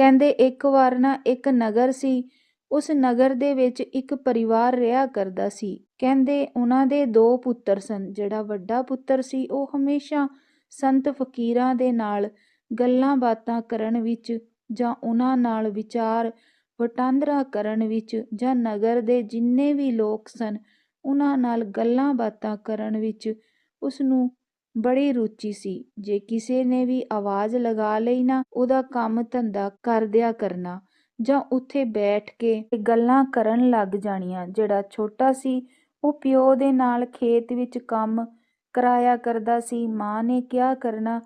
ਕਹਿੰਦੇ ਇੱਕ ਵਾਰ ਨਾ ਇੱਕ ਨਗਰ ਸੀ, ਉਸ ਨਗਰ ਦੇ ਵਿੱਚ ਇੱਕ ਪਰਿਵਾਰ ਰਿਹਾ ਕਰਦਾ ਸੀ। ਕਹਿੰਦੇ ਉਹਨਾਂ ਦੇ ਦੋ ਪੁੱਤਰ ਸਨ, ਜਿਹੜਾ ਵੱਡਾ ਪੁੱਤਰ ਸੀ, ਉਹ ਹਮੇਸ਼ਾ ਸੰਤ ਫਕੀਰਾਂ ਦੇ ਨਾਲ ਗੱਲਾਂ ਬਾਤਾਂ ਕਰਨ ਵਿੱਚ ਜਾਂ ਉਹਨਾਂ ਨਾਲ ਵਿਚਾਰ ਵਟਾਂਦਰਾ ਕਰਨ ਵਿੱਚ ਜਾਂ ਨਗਰ ਦੇ ਜਿੰਨੇ ਵੀ ਲੋਕ ਸਨ, ਉਹਨਾਂ ਨਾਲ ਗੱਲਾਂ ਬਾਤਾਂ ਕਰਨ ਵਿੱਚ ਉਸ ਨੂੰ ਬੜੀ ਰੁਚੀ ਸੀ। ਜੇ ਕਿਸੇ ਨੇ ਵੀ ਆਵਾਜ਼ ਲਗਾ ਲਈ ਨਾ, ਉਹਦਾ ਕੰਮ ਧੰਦਾ ਕਰਦਿਆ ਕਰਨਾ। ਜਾਂ ਉੱਥੇ ਬੈਠ ਕੇ ਗੱਲਾਂ ਕਰਨ ਲੱਗ ਜਾਣੀਆਂ। ਜਿਹੜਾ ਛੋਟਾ ਸੀ, ਉਹ ਪਿਓ ਦੇ ਨਾਲ ਖੇਤ ਵਿੱਚ ਕੰਮ ਕਰਾਇਆ ਕਰਦਾ ਸੀ। ਮਾਂ ਨੇ ਕਿਹਾ, ਕਰਨਾ,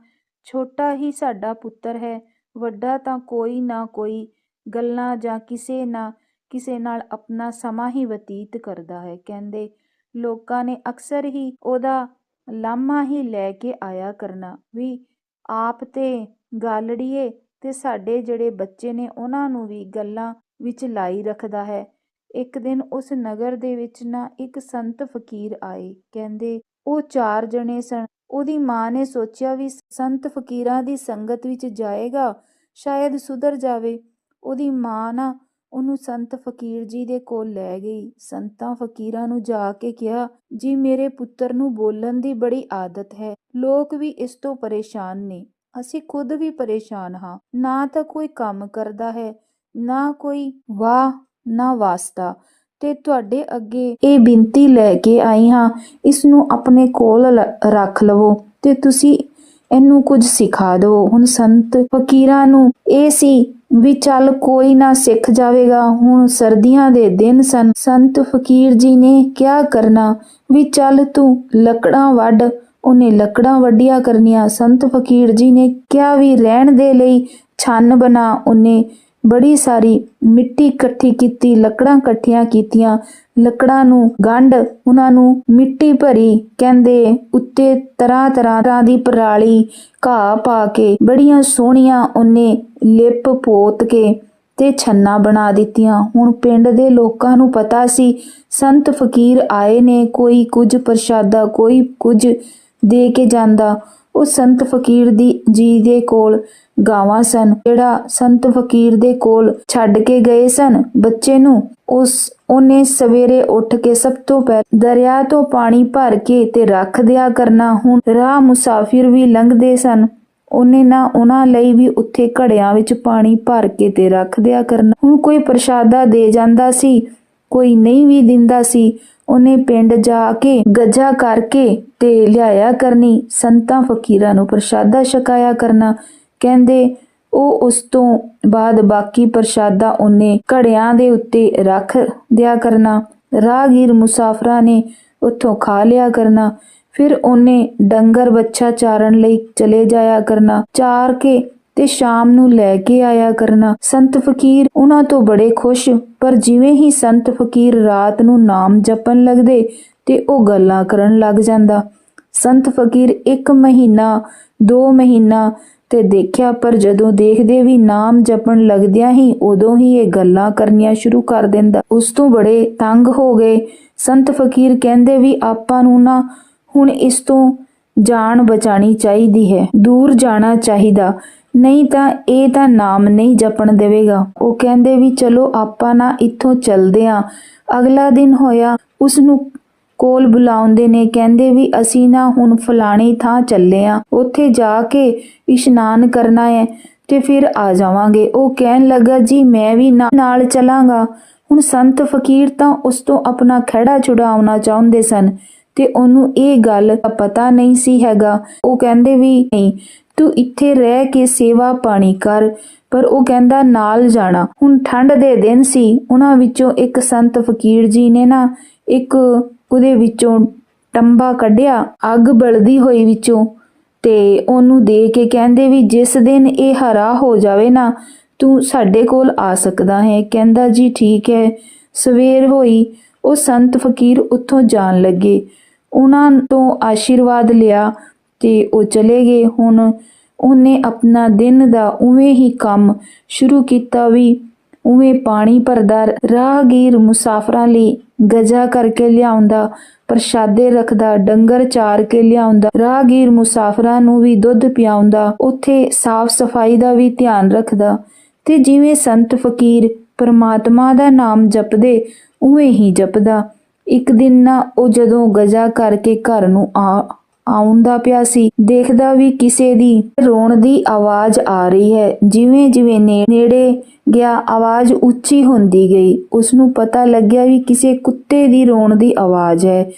ਛੋਟਾ ਹੀ ਸਾਡਾ ਪੁੱਤਰ ਹੈ। ਵੱਡਾ ਤਾਂ ਕੋਈ ਨਾ ਕੋਈ ਗੱਲਾਂ ਜਾਂ ਕਿਸੇ ਨਾ, ਕਿਸੇ ਨਾਲ ਆਪਣਾ ਸਮਾਂ ਹੀ ਬਤੀਤ ਕਰਦਾ ਹੈ। ਕਹਿੰਦੇ ਲੋਕਾਂ ਨੇ ਅਕਸਰ ਹੀ ਉਹਦਾ ਲਾਮਾ ਹੀ ਲੈ ਕੇ ਆਇਆ ਕਰਨਾ। ਵੀ ਆਪ ਤੇ ਗਾਲੜੀਏ ਤੇ ਸਾਡੇ ਜਿਹੜੇ ਬੱਚੇ ਨੇ, ਉਹਨਾਂ ਨੂੰ ਵੀ ਗੱਲਾਂ ਵਿੱਚ ਲਾਈ ਰੱਖਦਾ ਹੈ। ਇੱਕ ਦਿਨ ਉਸ ਨਗਰ ਦੇ ਵਿੱਚ ਨਾ ਇੱਕ ਸੰਤ ਫਕੀਰ ਆਏ। ਕਹਿੰਦੇ, ਉਹ ਚਾਰ ਜਣੇ ਸਨ। ਉਹਦੀ ਮਾਂ ਨੇ ਸੋਚਿਆ ਵੀ ਸੰਤ ਫਕੀਰਾਂ ਦੀ ਸੰਗਤ ਵਿੱਚ ਜਾਏਗਾ, ਸ਼ਾਇਦ ਸੁਧਰ ਜਾਵੇ। ਉਹਦੀ ਮਾਂ ਨਾ ਉਹਨੂੰ ਸੰਤ ਫਕੀਰ ਜੀ ਦੇ ਕੋਲ ਲੈ ਗਈ। ਸੰਤਾਂ ਫਕੀਰਾਂ ਨੂੰ ਜਾ ਕੇ ਕਿਹਾ, ਜੀ, ਮੇਰੇ ਪੁੱਤਰ ਨੂੰ ਬੋਲਣ ਦੀ ਬੜੀ ਆਦਤ ਹੈ। ਲੋਕ ਵੀ ਇਸ ਤੋਂ ਪਰੇਸ਼ਾਨ ਨੇ। ਅਸੀਂ ਖੁਦ ਵੀ ਪਰੇਸ਼ਾਨ ਹਾਂ। ਨਾ ਤਾਂ ਕੋਈ ਕੰਮ ਕਰਦਾ ਹੈ, ਨਾ ਕੋਈ ਵਾਹ, ਨਾ ਵਾਸਤਾ। ਤੇ ਤੁਹਾਡੇ ਅੱਗੇ ਇਹ ਬੇਨਤੀ ਲੈ ਕੇ ਆਈ ਹਾਂ, ਇਸ ਨੂੰ ਆਪਣੇ ਕੋਲ ਰੱਖ ਲਵੋ ਤੇ ਤੁਸੀਂ ਇਹਨੂੰ ਕੁਝ ਸਿਖਾ ਦਿਓ। ਹੁਣ ਸੰਤ ਫਕੀਰਾਂ ਨੂੰ ਇਹ ਸੀ ਵੀ ਚੱਲ ਕੋਈ ਨਾ ਸਿੱਖ ਜਾਵੇਗਾ। ਹੁਣ ਸਰਦੀਆਂ ਦੇ ਦਿਨ ਸਨ। ਸੰਤ ਫਕੀਰ ਜੀ ਨੇ ਕਿਆ ਕਰਨਾ? ਵੀ ਚੱਲ ਤੂੰ ਲੱਕੜਾਂ ਵੱਢ। ਉਹਨੇ ਲੱਕੜਾਂ ਵੱਢਿਆ ਕਰਨੀਆਂ। ਸੰਤ ਫਕੀਰ ਜੀ ਨੇ ਕਿਹਾ ਵੀ ਰਹਿਣ ਦੇ ਲਈ ਛੰਨ ਬਣਾ। ਉਹਨੇ ਬੜੀ ਸਾਰੀ ਮਿੱਟੀ ਇਕੱਠੀ ਕੀਤੀ, ਲੱਕੜਾਂ ਇਕੱਠੀਆਂ ਕੀਤੀਆਂ। ਲੱਕੜਾਂ ਨੂੰ ਗੰਢ, ਉਹਨਾਂ ਨੂੰ ਮਿੱਟੀ ਭਰੀ, ਕਹਿੰਦੇ ਉੱਤੇ ਤਰ੍ਹਾਂ ਤਰ੍ਹਾਂ ਦੀ ਪਰਾਲੀ ਘਾਹ ਪਾ ਕੇ ਬੜੀਆਂ ਸੋਹਣੀਆਂ ਉਹਨੇ ਲਿਪ ਪੋਤ ਕੇ ਤੇ ਛੰਨਾ ਬਣਾ ਦਿੱਤੀਆਂ। ਹੁਣ ਪਿੰਡ ਦੇ ਲੋਕਾਂ ਨੂੰ ਪਤਾ ਸੀ, ਸੰਤ ਫਕੀਰ ਆਏ ਨੇ, ਕੋਈ ਕੁਝ ਪ੍ਰਸ਼ਾਦਾ, ਕੋਈ ਕੁਝ ਦੇ ਕੇ ਜਾਂਦਾ। ਉਹ ਸੰਤ ਫਕੀਰ ਦੀ, ਜੀ ਦੇ ਕੋਲ ਗਾਵਾਂ ਸਨ। ਜਿਹੜਾ ਸੰਤ ਫਕੀਰ ਦੇ ਕੋਲ ਛੱਡ ਕੇ ਗਏ ਸਨ ਬੱਚੇ ਨੂੰ, ਉਸ, ਉਹਨੇ ਸਵੇਰੇ ਉੱਠ ਕੇ ਸਭ ਤੋਂ ਪਹਿਲਾਂ ਦਰਿਆ ਤੋਂ ਪਾਣੀ ਭਰ ਕੇ ਤੇ ਰੱਖ ਦਿਆ ਕਰਨਾ। ਹੁਣ ਰਾਹ ਮੁਸਾਫਿਰ ਵੀ ਲੰਘਦੇ ਸਨ। ਉਹਨੇ ਨਾ ਉਹਨਾਂ ਲਈ ਵੀ ਉੱਥੇ ਘੜਿਆਂ ਵਿੱਚ ਪਾਣੀ ਭਰ ਕੇ ਤੇ ਰੱਖ ਦਿਆ ਕਰਨਾ। ਹੁਣ ਕੋਈ ਪ੍ਰਸ਼ਾਦਾ ਦੇ ਜਾਂਦਾ ਸੀ, ਕੋਈ ਨਹੀਂ ਵੀ ਦਿੰਦਾ ਸੀ, ਉਹਨੇ ਪਿੰਡ ਜਾ ਕੇ ਗੱਜਾ ਕਰਕੇ ਤੇ ਲਿਆਇਆ ਕਰਨੀ। ਸੰਤਾਂ ਫਕੀਰਾਂ ਨੂੰ ਪ੍ਰਸ਼ਾਦਾ ਛਕਾਇਆ ਕਰਨਾ। ਕਹਿੰਦੇ, ਉਹ ਉਸ ਤੋਂ ਬਾਅਦ ਬਾਕੀ ਪ੍ਰਸ਼ਾਦਾ ਉਹਨੇ ਘੜਿਆਂ ਦੇ ਉੱਤੇ ਰੱਖ ਦਿਆ ਕਰਨਾ। ਰਾਹਗੀਰ ਮੁਸਾਫਰਾਂ ਨੇ ਉੱਥੋਂ ਖਾ ਲਿਆ ਕਰਨਾ। ਫਿਰ ਉਹਨੇ ਡੰਗਰ ਬੱਚਾ ਚਾਰਨ ਲਈ ਚਲੇ ਜਾਇਆ ਕਰਨਾ, ਚਾਰ ਕੇ ਤੇ ਸ਼ਾਮ ਨੂੰ ਲੈ ਕੇ ਆਇਆ ਕਰਨਾ। ਸੰਤ ਫਕੀਰ ਉਹਨਾਂ ਤੋਂ ਬੜੇ ਖੁਸ਼, ਪਰ ਜਿਵੇਂ ਹੀ ਸੰਤ ਫਕੀਰ ਰਾਤ ਨੂੰ ਨਾਮ ਜਪਣ ਲੱਗਦੇ ਤੇ ਉਹ ਗੱਲਾਂ ਕਰਨ ਲੱਗ ਜਾਂਦਾ। ਸੰਤ ਫਕੀਰ ਇੱਕ ਮਹੀਨਾ, ਦੋ ਮਹੀਨਾ ਤੇ ਦੇਖਿਆ, ਪਰ ਜਦੋਂ ਦੇਖਦੇ ਵੀ ਨਾਮ ਜਪਣ ਲੱਗਦਿਆਂ ਹੀ ਉਦੋਂ ਹੀ ਇਹ ਗੱਲਾਂ ਕਰਨੀਆਂ ਸ਼ੁਰੂ ਕਰ ਦਿੰਦਾ। ਉਸ ਤੋਂ ਬੜੇ ਤੰਗ ਹੋ ਗਏ। ਸੰਤ ਫਕੀਰ ਕਹਿੰਦੇ ਵੀ, ਆਪਾਂ ਨੂੰ ਨਾ ਹੁਣ ਇਸ ਤੋਂ ਜਾਨ ਬਚਾਣੀ ਚਾਹੀਦੀ ਹੈ। ਦੂਰ ਜਾਣਾ ਚਾਹੀਦਾ। ਨਹੀਂ ਤਾਂ ਇਹ ਤਾਂ ਨਾਮ ਨਹੀਂ ਜਪਣ ਦੇਵੇਗਾ। ਉਹ ਕਹਿੰਦੇ ਵੀ ਚਲੋ ਆਪਾਂ ਨਾ ਇੱਥੋਂ ਚੱਲਦੇ ਆਂ। ਅਗਲਾ ਦਿਨ ਹੋਇਆ ਉਸ ਨੂੰ ਕੋਲ ਬੁਲਾਉਂਦੇ ਨੇ। ਕਹਿੰਦੇ ਵੀ ਅਸੀਂ ਨਾ ਹੁਣ ਫਲਾਣੀ ਥਾਂ ਚੱਲੇ ਆਂ। ਉੱਥੇ ਜਾ ਕੇ ਇਸ਼ਨਾਨ ਕਰਨਾ ਹੈ ਤੇ ਫਿਰ ਆ ਜਾਵਾਂਗੇ। ਉਹ ਕਹਿਣ ਲੱਗਾ, ਜੀ, ਮੈਂ ਵੀ ਨਾ- ਨਾਲ ਚਲਾਂਗਾ। ਹੁਣ ਸੰਤ ਫਕੀਰ ਤਾਂ ਉਸ ਤੋਂ ਆਪਣਾ ਖੜਾ ਛੁਡਾਉਣਾ ਚਾਹੁੰਦੇ ਸਨ। ਤੇ ਉਹਨੂੰ ਇਹ ਗੱਲ ਦਾ ਪਤਾ ਨਹੀਂ ਸੀ ਹੈਗਾ। ਉਹ ਕਹਿੰਦੇ ਵੀ, ਨਹੀਂ, ਤੂੰ ਇੱਥੇ ਰਹਿ ਕੇ ਸੇਵਾ ਪਾਣੀ ਕਰ। ਪਰ ਉਹ ਕਹਿੰਦਾ, ਨਾਲ ਜਾਣਾ। ਹੁਣ ਠੰਡ ਦੇ ਦਿਨ ਸੀ, ਉਹਨਾਂ ਵਿੱਚੋਂ ਇੱਕ ਸੰਤ ਫਕੀਰ ਜੀ ਨੇ ਨਾ ਇੱਕ ਉਹਦੇ ਵਿੱਚੋਂ ਟੰਬਾ ਕੱਢਿਆ, ਅੱਗ ਬਲਦੀ ਹੋਈ ਵਿੱਚੋਂ। ਤੇ ਉਹਨੂੰ ਦੇ ਕੇ ਕਹਿੰਦੇ ਵੀ, ਜਿਸ ਦਿਨ ਇਹ ਹਰਾ ਹੋ ਜਾਵੇ ਨਾ, ਤੂੰ ਸਾਡੇ ਕੋਲ ਆ ਸਕਦਾ ਹੈ। ਕਹਿੰਦਾ, ਜੀ ਠੀਕ ਹੈ। ਸਵੇਰ ਹੋਈ, ਉਹ ਸੰਤ ਫਕੀਰ ਉੱਥੋਂ ਜਾਣ ਲੱਗੇ। ਉਹਨਾਂ ਤੋਂ ਆਸ਼ੀਰਵਾਦ ਲਿਆ ਤੇ ਉਹ ਚਲੇ ਗਏ। ਹੁਣ ਉਹਨੇ ਆਪਣਾ ਦਿਨ ਦਾ ਉਵੇਂ ਹੀ ਕੰਮ ਸ਼ੁਰੂ ਕੀਤਾ ਵੀ ਉਵੇਂ ਪਾਣੀ ਭਰਦਾ ਰਾਹਗੀਰ ਮੁਸਾਫਰਾਂ ਲਈ ਗਜਾ ਕਰਕੇ ਲਿਆਉਂਦਾ, ਪ੍ਰਸ਼ਾਦੇ ਰੱਖਦਾ, ਡੰਗਰ ਚਾਰ ਕੇ ਲਿਆਉਂਦਾ, ਰਾਹਗੀਰ ਮੁਸਾਫਰਾਂ ਨੂੰ ਵੀ ਦੁੱਧ ਪਿਆਉਂਦਾ, ਉੱਥੇ ਸਾਫ਼ ਸਫ਼ਾਈ ਦਾ ਵੀ ਧਿਆਨ ਰੱਖਦਾ ਤੇ ਜਿਵੇਂ ਸੰਤ ਫਕੀਰ ਪਰਮਾਤਮਾ ਦਾ ਨਾਮ ਜਪਦੇ, ਉਵੇਂ ਹੀ ਜਪਦਾ। ਇੱਕ ਦਿਨ ਨਾ ਉਹ ਜਦੋਂ ਗਜ਼ਾ ਕਰਕੇ ਘਰ ਨੂੰ ਆ, ਆਉਂਦਾ ਪਿਆ ਸੀ, ਦੇਖਦਾ ਵੀ ਕਿਸੇ ਦੀ ਰੋਣ ਦੀ ਆਵਾਜ਼ ਆ ਰਹੀ ਹੈ। ਜਿਵੇਂ ਜਿਵੇਂ ਨੇੜੇ ਗਿਆ, ਆਵਾਜ਼ ਉੱਚੀ ਹੁੰਦੀ ਗਈ। ਉਸ ਨੂੰ ਪਤਾ ਲੱਗਿਆ ਵੀ ਕਿਸੇ ਕੁੱਤੇ ਦੀ ਰੋਣ ਦੀ ਆਵਾਜ਼ ਹੈ।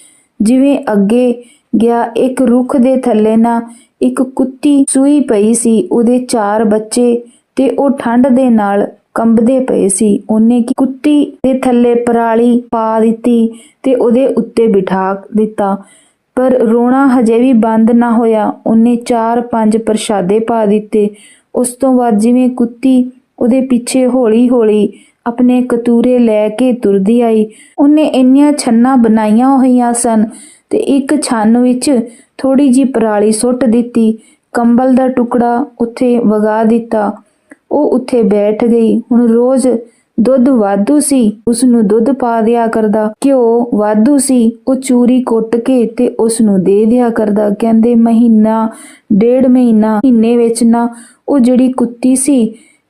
ਜਿਵੇਂ ਅੱਗੇ ਗਿਆ, ਇੱਕ ਰੁੱਖ ਦੇ ਥੱਲੇ ਨਾ ਇੱਕ ਕੁੱਤੀ ਸੂਈ ਪਈ ਸੀ। ਉਹਦੇ ਚਾਰ ਬੱਚੇ ਤੇ ਉਹ ਠੰਡ ਦੇ ਨਾਲ ਕੰਬਦੇ ਪਏ ਸੀ। ਉਹਨੇ ਕੀ ਕੁੱਤੀ ਦੇ ਥੱਲੇ ਪਰਾਲੀ ਪਾ ਦਿੱਤੀ ਤੇ ਉਹਦੇ ਉੱਤੇ ਬਿਠਾ ਦਿੱਤਾ। ਪਰ ਰੋਣਾ ਹਜੇ ਵੀ ਬੰਦ ਨਾ ਹੋਇਆ। ਉਹਨੇ ਚਾਰ ਪੰਜ ਪ੍ਰਸ਼ਾਦੇ ਪਾ ਦਿੱਤੇ। ਉਸ ਤੋਂ ਬਾਅਦ ਜਿਵੇਂ ਕੁੱਤੀ ਉਹਦੇ ਪਿੱਛੇ ਹੌਲੀ-ਹੌਲੀ ਆਪਣੇ ਕਤੂਰੇ ਲੈ ਕੇ ਤੁਰਦੀ ਆਈ। ਉਹਨੇ ਇੰਨੀਆਂ ਛੰਨਾਂ ਬਣਾਈਆਂ ਹੋਈਆਂ ਸਨ ਤੇ ਇੱਕ ਛੰਨ ਵਿੱਚ ਥੋੜੀ ਜੀ ਪਰਾਲੀ ਸੁੱਟ ਦਿੱਤੀ। ਕੰਬਲ ਦਾ ਟੁਕੜਾ ਉੱਥੇ ਵਗਾ ਦਿੱਤਾ। ਉਹ ਉੱਥੇ ਬੈਠ ਗਈ। ਹੁਣ ਰੋਜ਼ ਦੁੱਧ ਵਾਧੂ ਸੀ ਉਸ ਨੂੰ ਦੁੱਧ ਪਾ ਦਿਆ ਕਰਦਾ। ਘਿਓ ਵਾਧੂ ਸੀ, ਉਹ ਚੂਰੀ ਕੁੱਟ ਕੇ ਤੇ ਉਸ ਨੂੰ ਦੇ ਦਿਆ ਕਰਦਾ। ਕਹਿੰਦੇ, ਮਹੀਨਾ, ਡੇਢ ਮਹੀਨਾ, ਮਹੀਨੇ ਵਿੱਚ ਨਾ ਉਹ ਜਿਹੜੀ ਕੁੱਤੀ ਸੀ,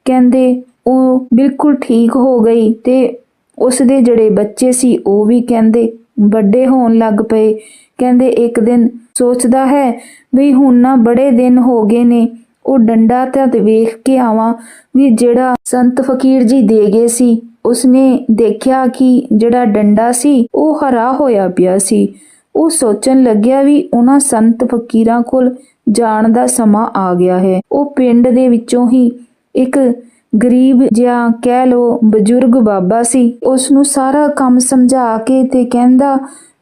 ਕਹਿੰਦੇ, ਉਹ ਬਿਲਕੁਲ ਠੀਕ ਹੋ ਗਈ ਤੇ ਉਸ ਦੇ ਜਿਹੜੇ ਬੱਚੇ ਸੀ, ਉਹ ਵੀ ਕਹਿੰਦੇ, ਵੱਡੇ ਹੋਣ ਲੱਗ ਪਏ। ਕਹਿੰਦੇ, ਇੱਕ ਦਿਨ ਸੋਚਦਾ ਹੈ ਵੀ ਹੁਣ ਨਾ ਬੜੇ ਦਿਨ ਹੋ ਗਏ ਨੇ ਉਹ ਡੰਡਾ ਤਾਂ ਵੇਖ ਕੇ ਆਵਾਂ ਵੀ ਜਿਹੜਾ ਸੰਤ ਫਕੀਰ ਜੀ ਦੇ ਗਏ ਸੀ, ਉਸਨੇ ਦੇਖਿਆ ਕਿ ਜਿਹੜਾ ਡੰਡਾ ਸੀ, ਉਹ ਹਰਾ ਹੋਇਆ ਪਿਆ ਸੀ। ਉਹ ਸੋਚਣ ਲੱਗਿਆ ਵੀ ਉਹਨਾਂ ਸੰਤ ਫਕੀਰਾਂ ਕੋਲ ਜਾਣ ਦਾ ਸਮਾਂ ਆ ਗਿਆ ਹੈ। ਉਹ ਪਿੰਡ ਦੇ ਵਿੱਚੋਂ ਹੀ ਇੱਕ ਗਰੀਬ ਜਿਹਾ ਕਹਿ ਲੋ ਬਜ਼ੁਰਗ ਬਾਬਾ ਸੀ ਉਸ ਨੂੰ ਸਾਰਾ ਕੰਮ ਸਮਝਾ ਕੇ ਤੇ ਕਹਿੰਦਾ,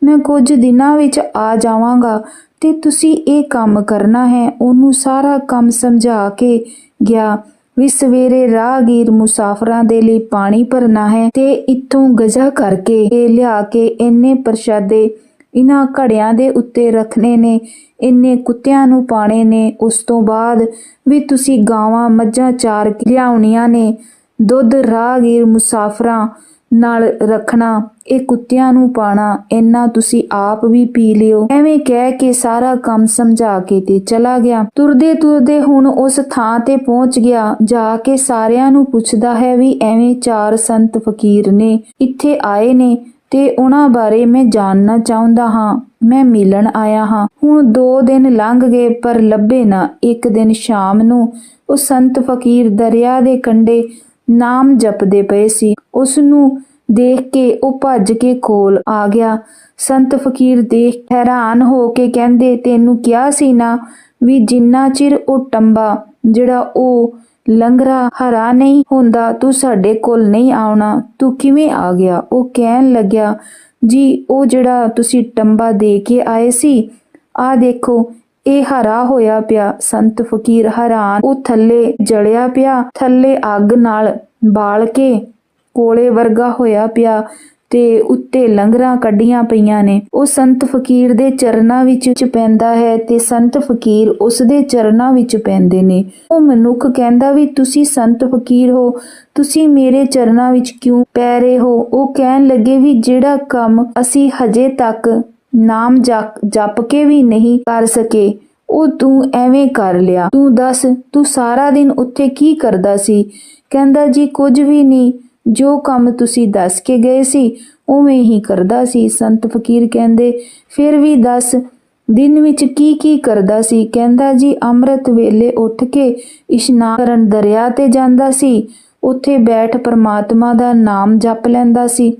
ਮੈਂ ਕੁਝ ਦਿਨਾਂ ਵਿੱਚ ਆ ਜਾਵਾਂਗਾ। ਤੇ ਤੁਸੀਂ ਇਹ ਕੰਮ ਕਰਨਾ ਹੈ। ਉਹਨੂੰ ਸਾਰਾ ਕੰਮ ਸਮਝਾ ਕੇ ਗਿਆ ਵੀ ਸਵੇਰੇ ਰਾਹਗੀਰ ਮੁਸਾਫਰਾਂ ਦੇ ਲਈ ਪਾਣੀ ਭਰਨਾ ਹੈ ਤੇ ਇੱਥੋਂ ਗਜ਼ਾ ਕਰਕੇ ਇਹ ਲਿਆ ਕੇ ਇੰਨੇ ਪ੍ਰਸ਼ਾਦੇ ਇਹਨਾਂ ਘੜਿਆਂ ਦੇ ਉੱਤੇ ਰੱਖਣੇ ਨੇ, ਇੰਨੇ ਕੁੱਤਿਆਂ ਨੂੰ ਪਾਣੇ ਨੇ। ਉਸ ਤੋਂ ਬਾਅਦ ਵੀ ਤੁਸੀਂ ਗਾਵਾਂ ਮੱਝਾਂ ਚਾਰ ਲਿਆਉਣੀਆਂ ਨੇ। ਦੁੱਧ ਰਾਹਗੀਰ ਮੁਸਾਫਰਾਂ ਨਾਲ ਰੱਖਣਾ, ਇਹ ਕੁੱਤਿਆਂ ਨੂੰ ਪਾਣਾ, ਇੰਨਾ ਤੁਸੀਂ ਆਪ ਵੀ ਪੀ ਲਿਓ। ਐਵੇਂ ਕਹਿ ਕੇ ਸਾਰਾ ਕੰਮ ਸਮਝਾ ਕੇ ਤੇ ਚਲਾ ਗਿਆ। ਤੁਰਦੇ ਤੁਰਦੇ ਹੁਣ ਉਸ ਥਾਂ ਤੇ ਪਹੁੰਚ ਗਿਆ, ਜਾ ਕੇ ਸਾਰਿਆਂ ਨੂੰ ਪੁੱਛਦਾ ਹੈ ਵੀ ਐਵੇਂ ਚਾਰ ਸੰਤ ਫਕੀਰ ਨੇ ਇੱਥੇ ਆਏ ਨੇ ਤੇ ਉਹਨਾਂ ਬਾਰੇ ਮੈਂ ਜਾਣਨਾ ਚਾਹੁੰਦਾ ਹਾਂ, ਮੈਂ ਮਿਲਣ ਆਇਆ ਹਾਂ। ਹੁਣ 2 ਦਿਨ ਲੰਘ ਗਏ, ਪਰ ਲੱਭੇ ਨਾ ਇੱਕ ਦਿਨ ਸ਼ਾਮ ਨੂੰ। ਉਹ ਸੰਤ ਫਕੀਰ ਦਰਿਆ ਦੇ ਕੰਢੇ ਨਾਮ ਜਪਦੇ ਪਏ ਸੀ। ਉਸ ਨੂੰ ਦੇਖ ਕੇ ਉਹ ਭੱਜ ਕੇ ਕੋਲ ਆ ਗਿਆ। ਸੰਤ ਫਕੀਰ ਦੇਖ ਹੈਰਾਨ ਹੋ ਕੇ ਕਹਿੰਦੇ, ਤੈਨੂੰ ਕਿਹਾ ਸੀ ਨਾ ਵੀ ਜਿੰਨਾ ਚਿਰ ਉਹ ਟੰਬਾ, ਜਿਹੜਾ ਉਹ ਲੰਗਰਾ ਹਰਾ ਨਹੀਂ ਹੁੰਦਾ, ਤੂੰ ਸਾਡੇ ਕੋਲ ਨਹੀਂ ਆਉਣਾ। ਤੂੰ ਕਿਵੇਂ ਆ ਗਿਆ? ਉਹ ਕਹਿਣ ਲੱਗਿਆ, ਜੀ, ਉਹ ਜਿਹੜਾ ਤੁਸੀਂ ਟੰਬਾ ਦੇ ਕੇ ਆਏ ਸੀ ਆ ਦੇਖੋ ਇਹ ਹਰਾ ਹੋਇਆ ਪਿਆ। ਸੰਤ ਫਕੀਰ ਹੈਰਾਨ। ਉਹ ਥੱਲੇ ਜੜਿਆ ਪਿਆ। ਥੱਲੇ ਅੱਗ ਨਾਲ ਬਾਲ ਕੇ ਕੋਲੇ ਵਰਗਾ ਹੋਇਆ ਪਿਆ ਤੇ ਉੱਤੇ ਲੰਗਰਾਂ ਕੱਢੀਆਂ ਪਈਆਂ ਨੇ। ਉਹ ਸੰਤ ਫਕੀਰ ਦੇ ਚਰਨਾਂ ਵਿੱਚ ਪੈਂਦਾ ਹੈ ਤੇ ਸੰਤ ਫਕੀਰ ਉਸ ਦੇ ਚਰਨਾਂ ਵਿੱਚ ਪੈਂਦੇ ਨੇ। ਉਹ ਮਨੁੱਖ ਕਹਿੰਦਾ ਵੀ, ਤੁਸੀਂ ਸੰਤ ਫਕੀਰ ਹੋ। ਤੁਸੀਂ ਮੇਰੇ ਚਰਨਾਂ ਵਿੱਚ ਕਿਉਂ ਪੈ ਰਹੇ ਹੋ? ਉਹ ਕਹਿਣ ਲੱਗੇ ਵੀ, ਜਿਹੜਾ ਕੰਮ ਅਸੀਂ ਹਜੇ ਤੱਕ ਨਾਮ ਜਪ ਜਪ ਕੇ ਵੀ ਨਹੀਂ ਕਰ ਸਕੇ। ਉਹ ਤੂੰ ਐਵੇਂ ਕਰ ਲਿਆ। ਤੂੰ ਦੱਸ, ਤੂੰ ਸਾਰਾ ਦਿਨ ਉੱਥੇ ਕੀ ਕਰਦਾ ਸੀ? ਕਹਿੰਦਾ ਜੀ, ਕੁਝ ਵੀ ਨਹੀਂ। ਜੋ ਕੰਮ ਤੁਸੀਂ ਦੱਸ ਕੇ ਗਏ ਸੀ, ਉਵੇਂ ਹੀ ਕਰਦਾ ਸੀ। ਸੰਤ ਫਕੀਰ ਕਹਿੰਦੇ, ਫਿਰ ਵੀ ਦੱਸ, ਦਿਨ ਵਿੱਚ ਕੀ ਕੀ ਕਰਦਾ ਸੀ? ਕਹਿੰਦਾ ਜੀ, ਅੰਮ੍ਰਿਤ ਵੇਲੇ ਉੱਠ ਕੇ ਇਸ਼ਨਾਨ ਕਰਨ ਦਰਿਆ ਤੇ ਜਾਂਦਾ ਸੀ। ਉੱਥੇ ਬੈਠ ਪਰਮਾਤਮਾ ਦਾ ਨਾਮ ਜਪ ਲੈਂਦਾ ਸੀ।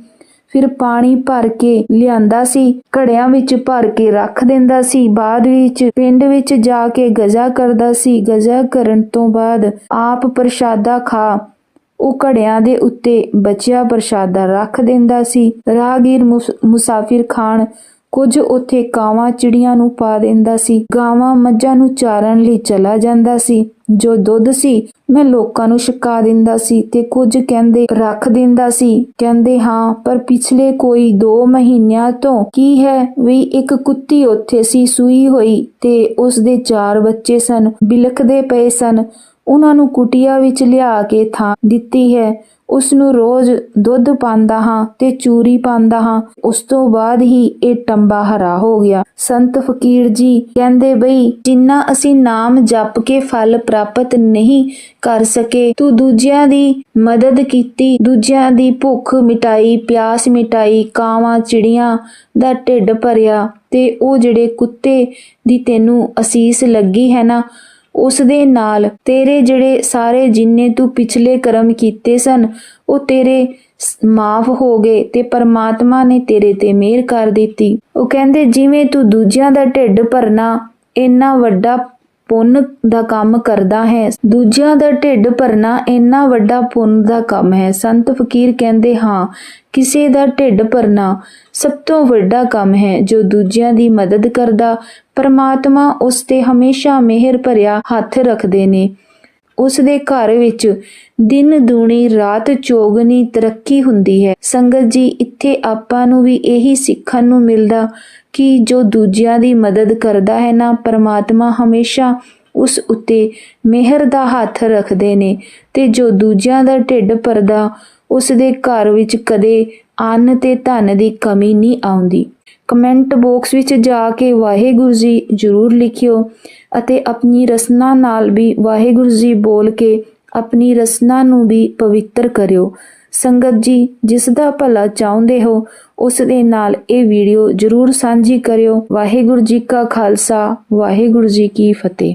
ਫਿਰ ਪਾਣੀ ਭਰ ਕੇ ਲਿਆਂਦਾ ਸੀ, ਘੜਿਆਂ ਵਿੱਚ ਭਰ ਕੇ ਰੱਖ ਦਿੰਦਾ ਸੀ, ਬਾਅਦ ਵਿੱਚ ਪਿੰਡ ਵਿੱਚ ਜਾ ਕੇ ਗਜ਼ਾ ਕਰਦਾ ਸੀ, ਗਜ਼ਾ ਕਰਨ ਤੋਂ ਬਾਅਦ ਆਪ ਪ੍ਰਸ਼ਾਦਾ ਖਾ, ਉਹ ਘੜਿਆਂ ਦੇ ਉੱਤੇ ਬਚਿਆ ਪ੍ਰਸ਼ਾਦਾ ਰੱਖ ਦਿੰਦਾ ਸੀ। ਰਾਹਗੀਰ ਮੁਸ- ਮੁਸਾਫਿਰ ਖਾਨ ਕੁਝ ਉੱਥੇ ਕਾਵਾਂ ਚਿੜੀਆਂ ਨੂੰ ਪਾ ਦਿੰਦਾ ਸੀ, ਗਾਵਾਂ ਮੱਝਾਂ ਨੂੰ ਚਾਰਨ ਲਈ ਚਲਾ ਜਾਂਦਾ ਸੀ। ਜੋ ਦੁੱਧ ਸੀ, ਮੈਂ ਲੋਕਾਂ ਨੂੰ ਛਕਾ ਦਿੰਦਾ ਸੀ ਤੇ ਕੁਝ ਕਹਿੰਦੇ ਰੱਖ ਦਿੰਦਾ ਸੀ। ਕਹਿੰਦੇ, ਹਾਂ, ਪਰ ਪਿਛਲੇ ਕੋਈ 2 ਮਹੀਨਿਆਂ ਤੋਂ ਕੀ ਹੈ? ਵੀ ਇੱਕ ਕੁੱਤੀ ਉੱਥੇ ਸੀ ਸੂਈ ਹੋਈ ਤੇ ਉਸ ਦੇ ਚਾਰ ਬੱਚੇ ਸਨ, ਬਿਲਖਦੇ ਪਏ ਸਨ। ਉਹਨਾਂ ਨੂੰ ਕੁਟੀਆ ਵਿੱਚ ਲਿਆ ਕੇ ਥਾਂ ਦਿੱਤੀ ਹੈ। ਉਸ ਨੂੰ ਰੋਜ਼ ਦੁੱਧ ਪਾਉਂਦਾ ਹਾਂ ਤੇ ਚੂਰੀ ਪਾਉਂਦਾ ਹਾਂ। ਉਸ ਤੋਂ ਬਾਅਦ ਹੀ ਇਹ ਟੰਬਾ ਹਰਾ ਹੋ ਗਿਆ। ਸੰਤ ਫਕੀਰ ਜੀ ਕਹਿੰਦੇ ਬਈ, ਜਿੰਨਾ ਅਸੀਂ ਨਾਮ ਜਪ ਕੇ ਫਲ ਪ੍ਰਾਪਤ ਨਹੀਂ ਕਰ ਸਕੇ, ਤੂੰ ਦੂਜਿਆਂ ਦੀ ਮਦਦ ਕੀਤੀ, ਦੂਜਿਆਂ ਦੀ ਭੁੱਖ ਮਿਟਾਈ, ਪਿਆਸ ਮਿਟਾਈ, ਕਾਵਾਂ ਚਿੜੀਆਂ ਦਾ ਢਿੱਡ ਭਰਿਆ ਤੇ ਉਹ ਜਿਹੜੇ ਕੁੱਤੇ ਦੀ ਤੈਨੂੰ ਅਸੀਸ ਲੱਗੀ ਹੈ ਨਾ ਉਸ ਦੇ ਨਾਲ ਤੇਰੇ ਜਿਹੜੇ ਸਾਰੇ ਜਿੰਨੇ ਤੂੰ ਪਿਛਲੇ ਕਰਮ ਕੀਤੇ ਸਨ, ਉਹ ਤੇਰੇ ਮਾਫ ਹੋ ਗਏ ਤੇ ਪਰਮਾਤਮਾ ਨੇ ਤੇਰੇ ਤੇ ਮਿਹਰ ਕਰ ਦਿੱਤੀ। ਉਹ ਕਹਿੰਦੇ, ਜਿਵੇਂ ਤੂੰ ਦੂਜਿਆਂ ਦਾ ਢਿੱਡ ਭਰਨਾ, ਇੰਨਾ ਵੱਡਾ ਪੁੰਨ ਦਾ ਕੰਮ ਕਰਦਾ ਹੈ। ਦੂਜਿਆਂ ਦਾ ਢਿੱਡ ਭਰਨਾ ਇੰਨਾ ਵੱਡਾ ਪੁੰਨ ਦਾ ਕੰਮ ਹੈ। ਸੰਤ ਫਕੀਰ ਕਹਿੰਦੇ, ਹਾਂ, ਕਿਸੇ ਦਾ ਢਿੱਡ ਭਰਨਾ ਸਭ ਤੋਂ ਵੱਡਾ ਕੰਮ ਹੈ ਜੋ ਦੂਜਿਆਂ ਦੀ ਮਦਦ ਕਰਦਾ। ਪਰਮਾਤਮਾ ਉਸ ਤੇ ਹਮੇਸ਼ਾ ਮਿਹਰ ਭਰਿਆ ਹੱਥ ਰੱਖਦੇ ਨੇ। ਉਸ ਦੇ ਘਰ ਵਿੱਚ ਦਿਨ ਦੂਣੀ, ਰਾਤ ਚੋਗਨੀ ਤਰੱਕੀ ਹੁੰਦੀ ਹੈ। ਸੰਗਤ ਜੀ, ਇੱਥੇ ਆਪਾਂ ਨੂੰ ਵੀ ਇਹੀ ਸਿੱਖਣ ਨੂੰ ਮਿਲਦਾ ਕਿ ਜੋ ਦੂਜਿਆਂ ਦੀ ਮਦਦ ਕਰਦਾ ਹੈ ਨਾ, ਪਰਮਾਤਮਾ ਹਮੇਸ਼ਾ ਉਸ ਉੱਤੇ ਮਿਹਰ ਦਾ ਹੱਥ ਰੱਖਦੇ ਨੇ ਤੇ ਜੋ ਦੂਜਿਆਂ ਦਾ ਢਿੱਡ ਭਰਦਾ ਉਸ ਦੇ ਘਰ ਵਿੱਚ ਕਦੇ ਅੰਨ ਤੇ ਧਨ ਦੀ ਕਮੀ ਨਹੀਂ ਆਉਂਦੀ। ਕਮੈਂਟ ਬਾਕਸ ਵਿੱਚ ਜਾ ਕੇ ਵਾਹਿਗੁਰੂ ਜੀ ਜ਼ਰੂਰ ਲਿਖਿਓ ਅਤੇ ਆਪਣੀ ਰਸਨਾ ਨਾਲ ਵੀ ਵਾਹਿਗੁਰੂ ਜੀ ਬੋਲ ਕੇ ਆਪਣੀ ਰਸਨਾ ਨੂੰ ਵੀ ਪਵਿੱਤਰ ਕਰਿਓ। ਸੰਗਤ ਜੀ, ਜਿਸ ਦਾ ਭਲਾ ਚਾਹੁੰਦੇ ਹੋ, ਉਸ ਦੇ ਨਾਲ ਇਹ ਵੀਡੀਓ ਜ਼ਰੂਰ ਸਾਂਝੀ ਕਰਿਓ। ਵਾਹਿਗੁਰੂ ਜੀ ਕਾ ਖਾਲਸਾ, ਵਾਹਿਗੁਰੂ ਜੀ ਕੀ ਫਤਿਹ।